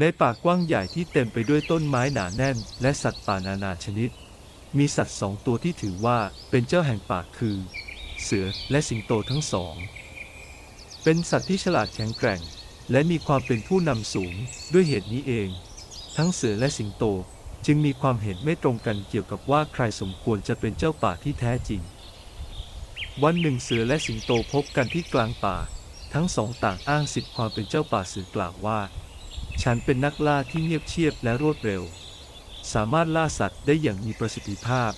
ในป่ากว้างใหญ่ที่เต็มไปด้วยต้นไม้หนาแน่น และสัตว์ป่านานาชนิด มีสัตว์สองตัวที่ถือว่าเป็นเจ้าแห่งป่าคือ เสือและสิงโตทั้งสอง เป็นสัตว์ที่ฉลาดแข็งแกร่ง และมีความเป็นผู้นำสูงด้วยเหตุนี้เอง ทั้งเสือและสิงโตจึงมีความเห็นไม่ตรงกันเกี่ยวกับว่าใครสมควรจะเป็นเจ้าป่าที่แท้จริง วันหนึ่งเสือและสิงโตพบกันที่กลางป่า ทั้งสองต่างอ้างสิทธิความเป็นเจ้าป่าเสือกล่าวว่า ฉันเป็นนักล่าที่เงียบเชียบและรวดเร็ว สามารถล่าสัตว์ได้อย่างมีประสิทธิภาพ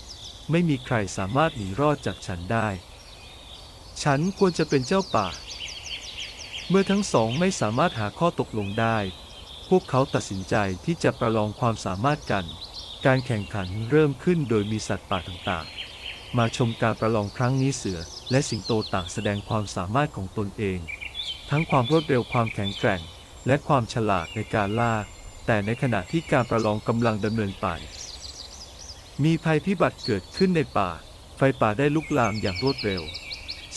ไม่มีใครสามารถหนีรอดจากฉันได้ ฉันควรจะเป็นเจ้าป่า เมื่อทั้งสองไม่สามารถหาข้อตกลงได้ พวกเขาตัดสินใจที่จะประลองความสามารถกัน การแข่งขันเริ่มขึ้นโดยมีสัตว์ป่าต่างๆ มาชมการประลองครั้งนี้เสือและสิงโตต่างแสดงความสามารถของตนเอง ทั้งความรวดเร็วความแข็งแกร่ง และความฉลาดในการล่า แต่ในขณะที่การประลองกำลังดำเนินไป มีภัยพิบัติเกิดขึ้นในป่า ไฟป่าได้ลุกลามอย่างรวดเร็ว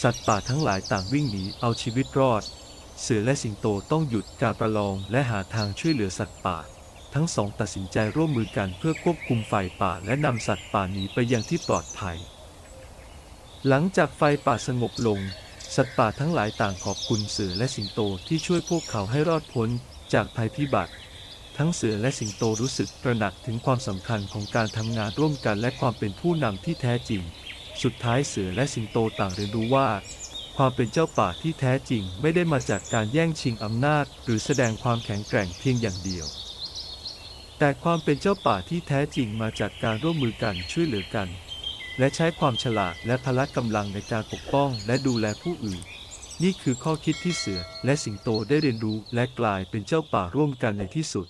สัตว์ป่าทั้งหลายต่างวิ่งหนีเอาชีวิตรอด เสือและสิงโตต้องหยุดการประลองและหาทางช่วยเหลือสัตว์ป่า ทั้งสองตัดสินใจร่วมมือกันเพื่อควบคุมไฟป่าและนำสัตว์ป่าหนีไปยังที่ปลอดภัย หลังจากไฟป่าสงบลง สัตว์ป่าทั้งหลายต่างขอบคุณเสือและสิงโตที่ช่วยพวกเขาให้รอดพ้นจากภัยพิบัติ ทั้งเสือและสิงโตรู้สึกตระหนักถึงความสำคัญของการทำงานร่วมกันและความเป็นผู้นำที่แท้จริง สุดท้ายเสือและสิงโตต่างเรียนรู้ว่า ความเป็นเจ้าป่าที่แท้จริงไม่ได้มาจากการแย่งชิงอำนาจ หรือแสดงความแข็งแกร่งเพียงอย่างเดียว แต่ความเป็นเจ้าป่าที่แท้จริงมาจากการร่วมมือกันช่วยเหลือกัน และใช้ความฉลาดและพละกำลังในการปกป้องและดูแลผู้อื่น นี่คือข้อคิดที่เสือและสิงโตได้เรียนรู้และกลายเป็นเจ้าป่าร่วมกันในที่สุด